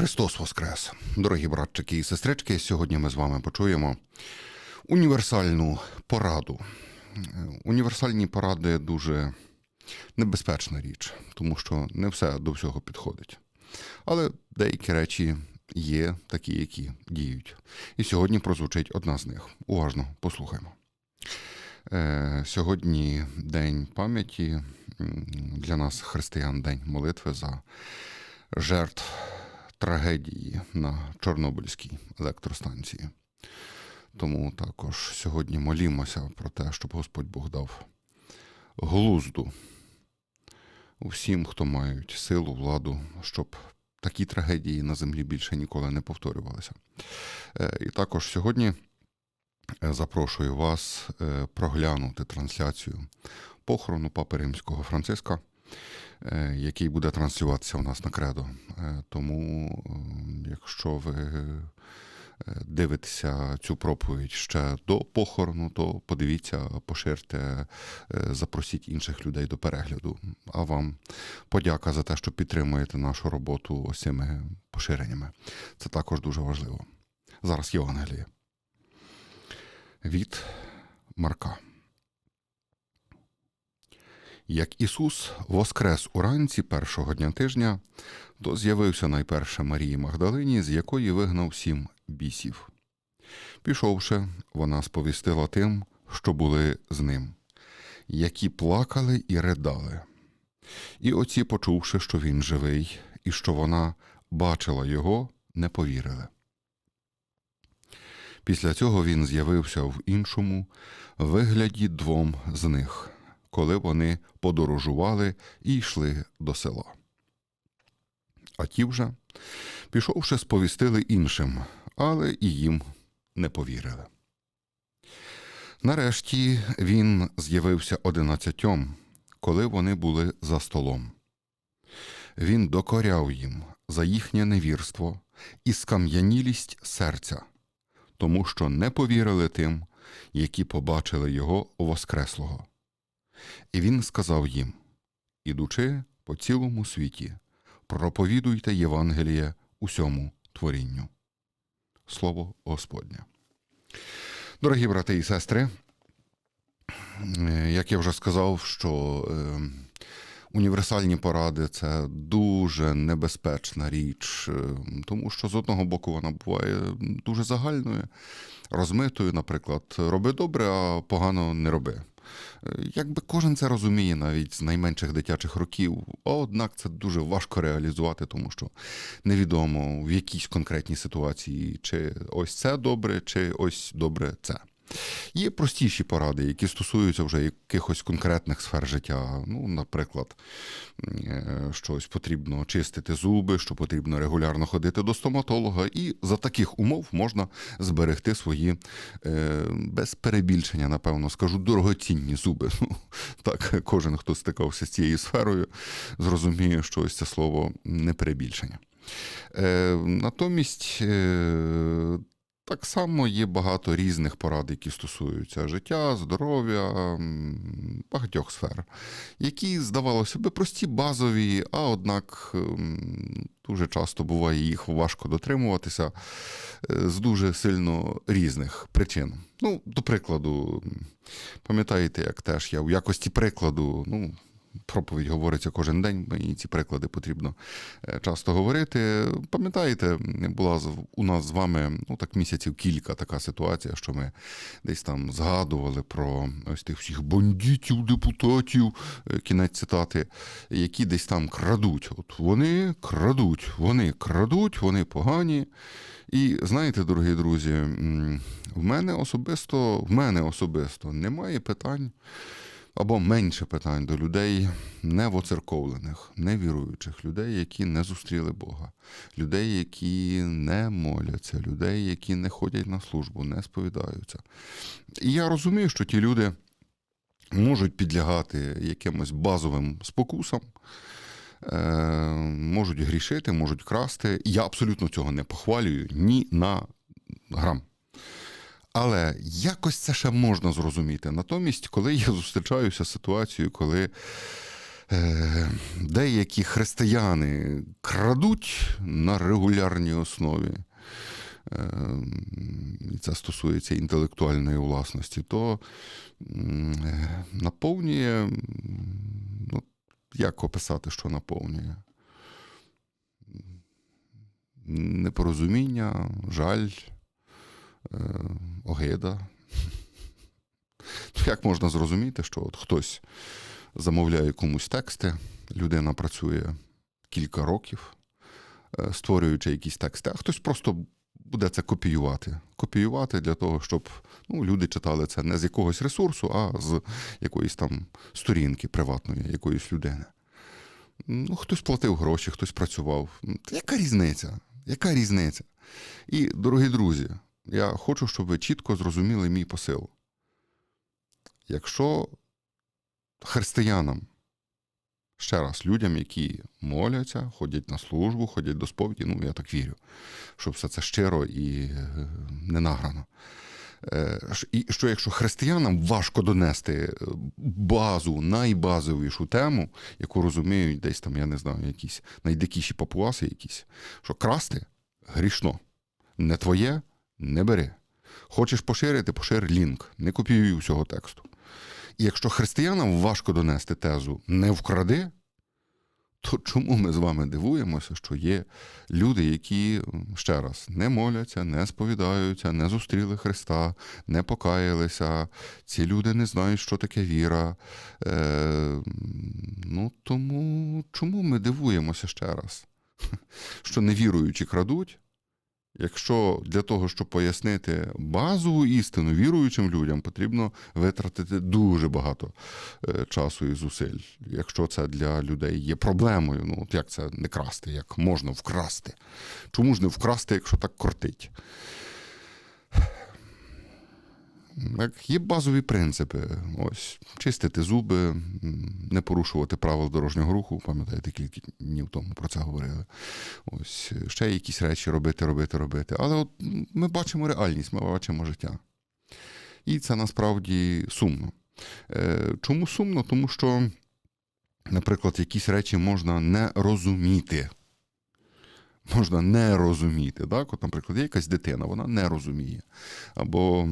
Христос Воскрес! Дорогі братчики і сестрички, сьогодні ми з вами почуємо універсальну пораду. Універсальні поради дуже небезпечна річ, тому що не все до всього підходить. Але деякі речі є такі, які діють. І сьогодні прозвучить одна з них. Уважно послухаймо. Е, Сьогодні день пам'яті для нас, християн, день молитви за жертв трагедії на Чорнобильській електростанції. Тому також сьогодні молімося про те, щоб Господь Бог дав глузду усім, хто мають силу, владу, щоб такі трагедії на землі більше ніколи не повторювалися. Е, І також сьогодні е, запрошую вас е, проглянути трансляцію похорону Папи Римського Франциска, який буде транслюватися у нас на кредо. Е, Тому, е, якщо ви е, дивитеся цю проповідь ще до похорону, то подивіться, поширте, е, запросіть інших людей до перегляду. А вам подяка за те, що підтримуєте нашу роботу ось цими поширеннями. Це також дуже важливо. Зараз Євангеліє. Від Марка. Як Ісус воскрес уранці першого дня тижня, то з'явився найперше Марії Магдалині, з якої вигнав сім бісів. Пішовши, вона сповістила тим, що були з ним, які плакали і ридали. І оці, почувши, що він живий, і що вона бачила його, не повірили. Після цього він з'явився в іншому вигляді двом з них, коли вони подорожували і йшли до села. А ті вже, пішовши, сповістили іншим, але і їм не повірили. Нарешті він з'явився одинадцятьом, коли вони були за столом. Він докоряв їм за їхнє невірство і скам'янілість серця, тому що не повірили тим, які побачили його Воскреслого. І він сказав їм: Ідучи по цілому світі, проповідуйте Євангеліє усьому творінню. Слово Господнє. Дорогі брати і сестри, як я вже сказав, що е, універсальні поради це дуже небезпечна річ, е, тому що з одного боку вона буває дуже загальною, розмитою, наприклад, роби добре, а погано не роби. Е, Якби кожен це розуміє навіть з найменших дитячих років, однак це дуже важко реалізувати, тому що невідомо в якійсь конкретній ситуації, чи ось це добре, чи ось добре це. Є простіші поради, які стосуються вже якихось конкретних сфер життя. Ну, наприклад, е, щось потрібно чистити зуби, що потрібно регулярно ходити до стоматолога, і за таких умов можна зберегти свої е, без перебільшення, напевно, скажу, дорогоцінні зуби. Ну, так, кожен, хто стикався з цією сферою, зрозуміє, що ось це слово не перебільшення. Е, натомість. Так само є багато різних порад, які стосуються життя, здоров'я, багатьох сфер, які, здавалося би, прості, базові, а однак дуже часто буває їх важко дотримуватися е, з дуже сильно різних причин. Ну, до прикладу, пам'ятаєте, як теж я в якості прикладу, ну. Проповідь говориться кожен день, мені ці приклади потрібно е, часто говорити. Пам'ятаєте, була у нас з вами ну так місяців кілька така ситуація, що ми десь там згадували про ось тих всіх бандитів, депутатів, е, кінець цитати, які десь там крадуть. От вони крадуть, вони крадуть, вони погані. І знаєте, дорогі друзі, в мене особисто, в мене особисто немає питань або менше питань до людей невоцерковлених, невіруючих, людей, які не зустріли Бога, людей, які не моляться, людей, які не ходять на службу, не сповідаються. І я розумію, що ті люди можуть підлягати якимось базовим спокусам. е, Можуть грішити, можуть красти. Я абсолютно цього не похвалюю ні на грам. Але якось це ще можна зрозуміти. Натомість, коли я зустрічаюся з ситуацією, коли е, деякі християни крадуть на регулярній основі, е, це стосується інтелектуальної власності, то е, наповнює, ну, як описати, що наповнює? Непорозуміння, жаль, огида. Як можна зрозуміти, що от хтось замовляє комусь тексти, людина працює кілька років, е, створюючи якісь тексти, а хтось просто буде це копіювати. Копіювати для того, щоб ну, люди читали це не з якогось ресурсу, а з якоїсь там сторінки приватної якоїсь людини. Ну, хтось платив гроші, хтось працював. Яка різниця? Яка різниця? І, дорогі друзі, я хочу, щоб ви чітко зрозуміли мій посил. Якщо християнам, ще раз, людям, які моляться, ходять на службу, ходять до сповіді, ну я так вірю, що все це щиро і е, не награно. Е, І що якщо християнам важко донести е, базу, найбазовішу тему, яку розуміють десь там, я не знаю, якісь найдикіші папуаси якісь, що красти грішно. Не твоє не бери. Хочеш поширити, пошир лінк, не копіюй усього тексту. І якщо християнам важко донести тезу не вкради, то чому ми з вами дивуємося, що є люди, які ще раз не моляться, не сповідаються, не зустріли Христа, не покаялися. Ці люди не знають, що таке віра. Е, ну тому чому ми дивуємося ще раз? Що невіруючі крадуть, Якщо для того, щоб пояснити базову істину віруючим людям, потрібно витратити дуже багато е, часу і зусиль. Якщо це для людей є проблемою, ну от як це не красти, як можна вкрасти? Чому ж не вкрасти, якщо так кортить? Є базові принципи. Ось чистити зуби, не порушувати правил дорожнього руху. Пам'ятаєте, кілька днів тому про це говорили. Ось ще якісь речі робити, робити, робити. Але от ми бачимо реальність, ми бачимо життя. І це насправді сумно. Е, Чому сумно? Тому що, наприклад, якісь речі можна не розуміти. Можна не розуміти. Так? От, наприклад, є якась дитина, вона не розуміє. Або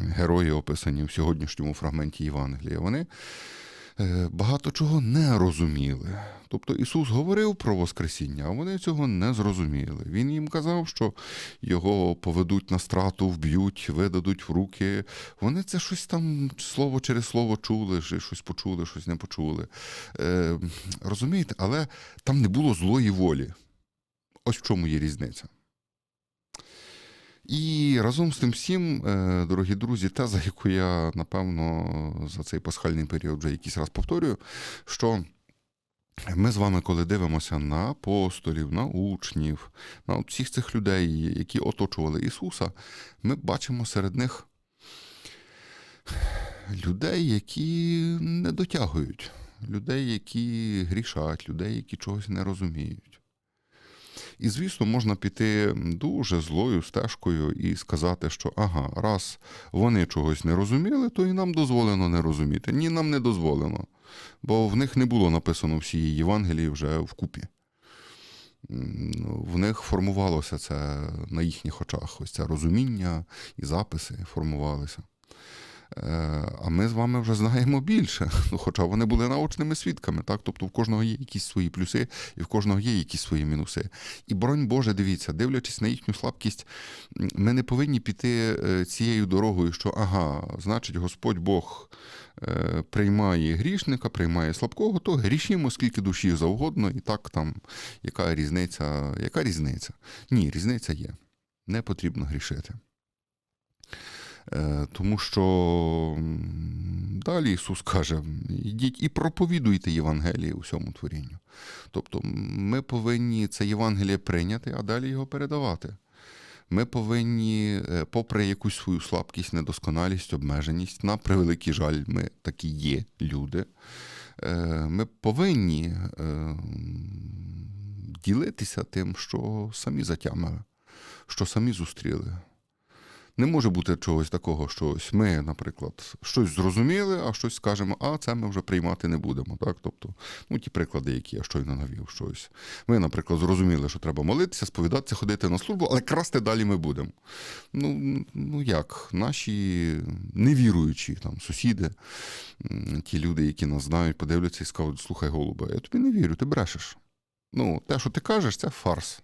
герої, описані в сьогоднішньому фрагменті Євангелія, вони е, багато чого не розуміли. Тобто Ісус говорив про Воскресіння, а вони цього не зрозуміли. Він їм казав, що його поведуть на страту, вб'ють, видадуть в руки. Вони це щось там слово через слово чули, щось почули, щось не почули. Е, розумієте, але там не було злої волі. Ось в чому є різниця. І разом з тим всім, е, дорогі друзі, теза, яку я, напевно, за цей пасхальний період вже якийсь раз повторюю, що ми з вами, коли дивимося на апостолів, на учнів, на всіх цих людей, які оточували Ісуса, ми бачимо серед них людей, які не дотягують, людей, які грішать, людей, які чогось не розуміють. І, звісно, можна піти дуже злою стежкою і сказати, що ага, раз вони чогось не розуміли, то і нам дозволено не розуміти. Ні, нам не дозволено, бо в них не було написано всієї Євангелії вже вкупі. В них формувалося це на їхніх очах. Ось це розуміння і записи формувалися. Е, А ми з вами вже знаємо більше, ну, хоча вони були наочними свідками, так? Тобто в кожного є якісь свої плюси, і в кожного є якісь свої мінуси. І боронь Боже, дивіться, дивлячись на їхню слабкість, ми не повинні піти е, цією дорогою, що ага, значить, Господь Бог е, приймає грішника, приймає слабкого, то грішімо скільки душі завгодно, і так там яка різниця, яка різниця? Ні, різниця є. Не потрібно грішити. Е, Тому що далі Ісус каже: ідіть і проповідуйте Євангеліє усьому творінню. Тобто ми повинні це Євангеліє прийняти, а далі його передавати. Ми повинні, е, попри якусь свою слабкість, недосконалість, обмеженість, на превеликий жаль, ми такі є люди. е, Ми повинні ділитися тим, що самі затямили, що самі зустріли. Не може бути чогось такого, що ось ми, наприклад, щось зрозуміли, а щось скажемо, а це ми вже приймати не будемо. Так? Тобто, ну, ті приклади, які я щойно навів, щось. Ми, наприклад, зрозуміли, що треба молитися, сповідатися, ходити на службу, але красти далі ми будемо. Ну, ну як, наші невіруючі там, сусіди, ті люди, які нас знають, подивляться і скажуть, слухай, голубе, я тобі не вірю, ти брешеш. Ну, те, що ти кажеш, це фарс.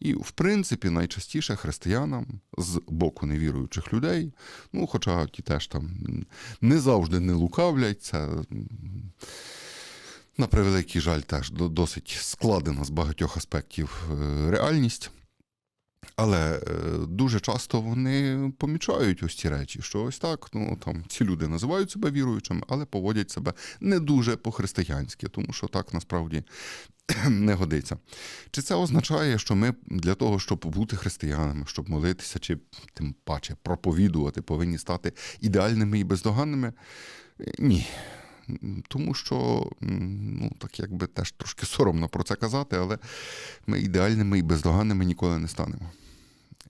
І, в принципі, найчастіше християнам з боку невіруючих людей, ну, хоча ті теж там не завжди не лукавлять, це, на превеликий жаль, теж до- досить складена з багатьох аспектів е, реальність. Але е, дуже часто вони помічають ось ці речі, що ось так, ну там ці люди називають себе віруючими, але поводять себе не дуже по-християнськи, тому що так насправді не годиться. Чи це означає, що ми для того, щоб бути християнами, щоб молитися, чи тим паче проповідувати, повинні стати ідеальними і бездоганними? Ні. Тому що, ну, так якби теж трошки соромно про це казати, але ми ідеальними і бездоганними ніколи не станемо.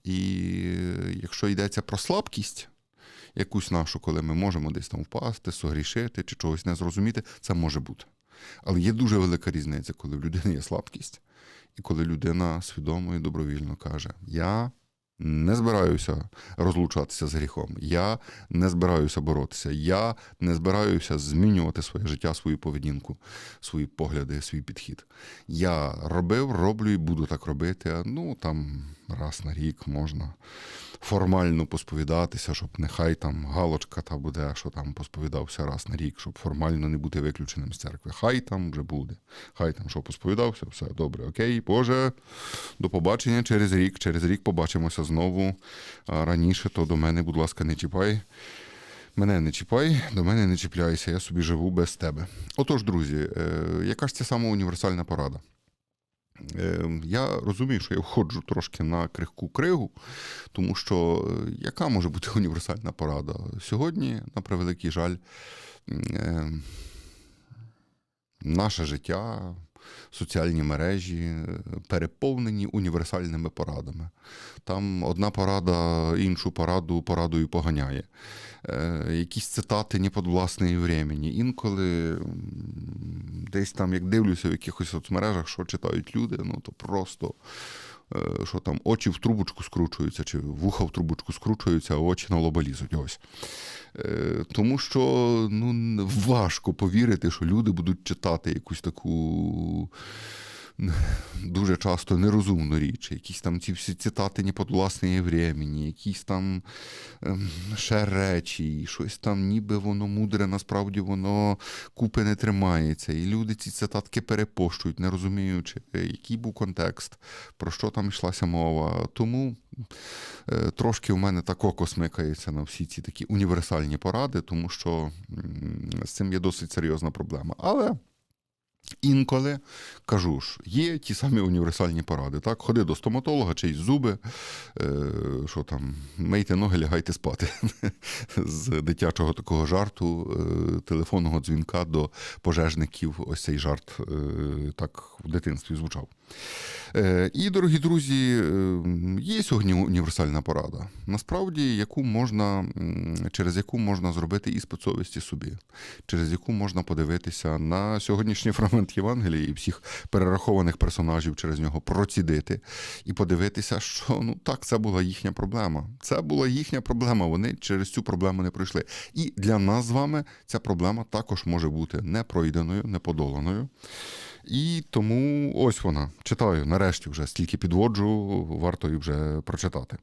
І е, якщо йдеться про слабкість, якусь нашу, коли ми можемо десь там впасти, согрішити чи чогось не зрозуміти, це може бути. Але є дуже велика різниця, коли в людини є слабкість, і коли людина свідомо і добровільно каже: Я не збираюся розлучатися з гріхом, я не збираюся боротися, я не збираюся змінювати своє життя, свою поведінку, свої погляди, свій підхід. Я робив, роблю і буду так робити. Ну там раз на рік можна формально посповідатися, щоб нехай там галочка та буде, що там посповідався раз на рік, щоб формально не бути виключеним з церкви. Хай там вже буде. Хай там що посповідався, все добре, окей, Боже, до побачення через рік. Через рік побачимося знову. А раніше то до мене, будь ласка, не чіпай. Мене не чіпай, до мене не чіпляйся, я собі живу без тебе. Отож, друзі, е, яка ж це сама універсальна порада? Е, Я розумію, що я входжу трошки на крихку кригу, тому що е, яка може бути універсальна порада? Сьогодні, на превеликий жаль, е, наше життя, соціальні мережі е, переповнені універсальними порадами. Там одна порада іншу пораду порадою поганяє. Е, Якісь цитати не під власне времені. Інколи десь там, як дивлюся в якихось соцмережах, що читають люди, ну то просто. Е, Що там очі в трубочку скручуються, чи вуха в трубочку скручуються, а очі на лоба лізуть. Ось. Е, Тому що ну, важко повірити, що люди будуть читати якусь таку дуже часто нерозумну річ, якісь там ці всі цитати не под власне времени, якісь там ем, ще речі, щось там, ніби воно мудре, насправді воно купи не тримається. І люди ці цитатки перепощують, не розуміючи, е, який був контекст, про що там йшлася мова. Тому е, трошки у мене так око смикається на всі ці такі універсальні поради, тому що з цим є досить серйозна проблема. Але. Інколи кажу ж, є ті самі універсальні поради. Так, ходи до стоматолога, чиїсь зуби, е, що там, мийте ноги, лягайте спати. З дитячого такого жарту, е, телефонного дзвінка до пожежників. Ось цей жарт е, так в дитинстві звучав. Е, І, дорогі друзі, е, є сьогодні універсальна порада, насправді, яку можна, через яку можна зробити іспит совісті собі, через яку можна подивитися на сьогоднішній фрагмент Євангелія і всіх перерахованих персонажів через нього процідити і подивитися, що ну так, це була їхня проблема. Це була їхня проблема. Вони через цю проблему не пройшли. І для нас з вами ця проблема також може бути непройденою, неподоланою. І тому ось вона. Читаю, нарешті вже стільки підводжу, варто і вже прочитати.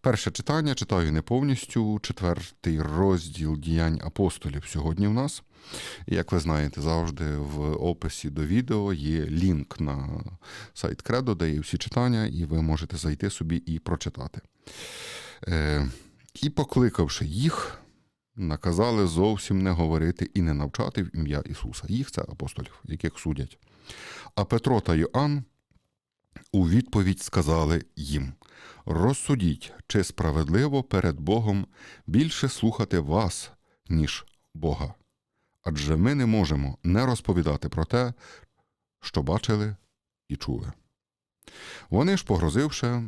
Перше читання читаю не повністю. Четвертий розділ діянь апостолів сьогодні в нас. Як ви знаєте, завжди в описі до відео є лінк на сайт Кредо, де є всі читання, і ви можете зайти собі і прочитати. Е, і покликавши їх, наказали зовсім не говорити і не навчати в ім'я Ісуса. Їх це апостолів, яких судять. А Петро та Йоанн у відповідь сказали їм: розсудіть, чи справедливо перед Богом більше слухати вас, ніж Бога. Адже ми не можемо не розповідати про те, що бачили і чули. Вони ж, погрозивши,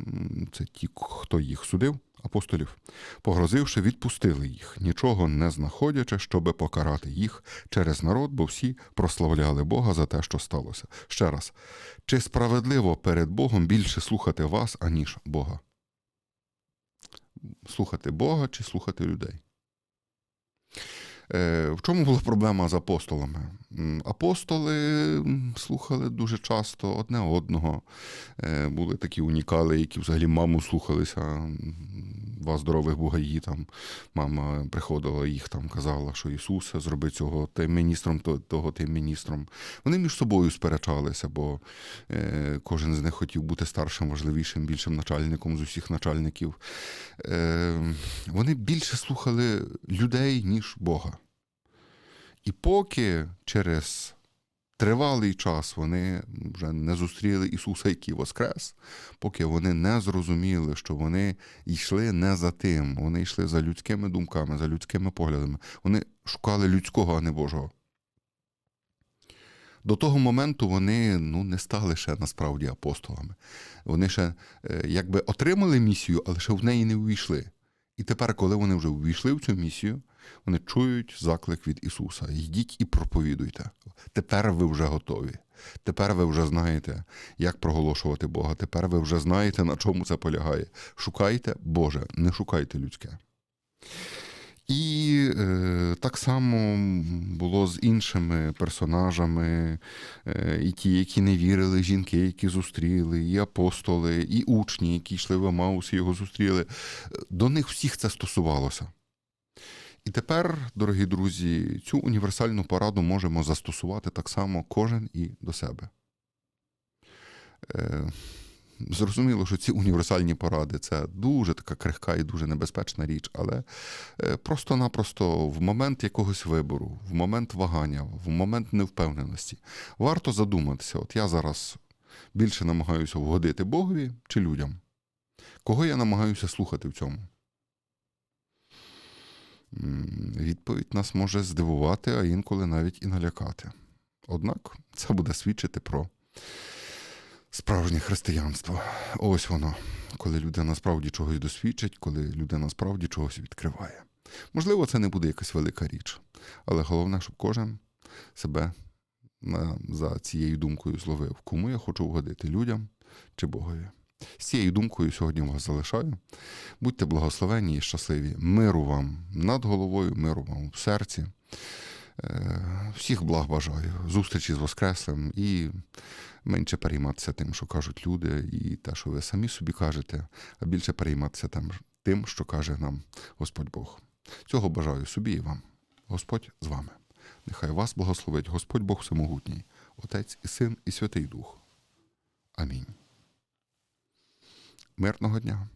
це ті, хто їх судив, апостолів, погрозивши, відпустили їх, нічого не знаходячи, щоби покарати їх через народ, бо всі прославляли Бога за те, що сталося. Ще раз, чи справедливо перед Богом більше слухати вас, аніж Бога? Слухати Бога чи слухати людей? Е, В чому була проблема з апостолами? Апостоли слухали дуже часто одне одного. Е, Були такі унікали, які взагалі маму слухалися. Два здорових бугаї. Там мама приходила їх там, казала, що Ісусе, зроби цього тим міністром, то- того тим міністром. Вони між собою сперечалися, бо е, кожен з них хотів бути старшим, важливішим, більшим начальником з усіх начальників. Е, Вони більше слухали людей, ніж Бога. І поки через тривалий час вони вже не зустріли Ісуса, який воскрес, поки вони не зрозуміли, що вони йшли не за тим, вони йшли за людськими думками, за людськими поглядами. Вони шукали людського, а не Божого. До того моменту вони ну, не стали ще насправді апостолами. Вони ще е, якби отримали місію, але ще в неї не увійшли. І тепер, коли вони вже увійшли в цю місію, вони чують заклик від Ісуса: йдіть і проповідуйте. Тепер ви вже готові. Тепер ви вже знаєте, як проголошувати Бога. Тепер ви вже знаєте, на чому це полягає. Шукайте Боже, не шукайте людське. І е, так само було з іншими персонажами, е, і ті, які не вірили, жінки, які зустріли, і апостоли, і учні, які йшли в Емаус і його зустріли. До них всіх це стосувалося. І тепер, дорогі друзі, цю універсальну пораду можемо застосувати так само кожен і до себе. Е, Зрозуміло, що ці універсальні поради це дуже така крихка і дуже небезпечна річ, але е, просто-напросто в момент якогось вибору, в момент вагання, в момент невпевненості варто задуматися: от я зараз більше намагаюся вгодити Богові чи людям, кого я намагаюся слухати в цьому. Відповідь нас може здивувати, а інколи навіть і налякати. Однак це буде свідчити про справжнє християнство. Ось воно, коли людина справді чогось досвідчить, коли людина справді чогось відкриває. Можливо, це не буде якась велика річ, але головне, щоб кожен себе за цією думкою зловив, кому я хочу вгодити людям чи Богові. З цією думкою сьогодні вас залишаю. Будьте благословенні і щасливі. Миру вам над головою, миру вам в серці. Е, Всіх благ бажаю, зустрічі з Воскреслим і менше перейматися тим, що кажуть люди, і те, що ви самі собі кажете, а більше перейматися тим, що каже нам Господь Бог. Цього бажаю собі і вам. Господь з вами. Нехай вас благословить Господь Бог Всемогутній, Отець і Син, і Святий Дух. Амінь. Мирного дня!